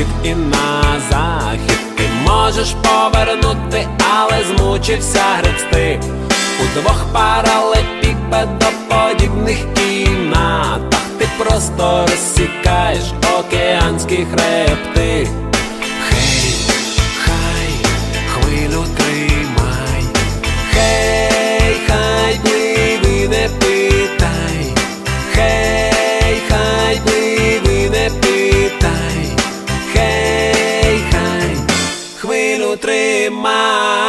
схід і на захід. Ти можеш повернути, але змучився гребсти у двох паралепіпедоподібних кімнатах ти просто розсікаєш океанські хребти. Хей, хай, хвилю тримай, хей, хай, не питай, хей, хай. тримай.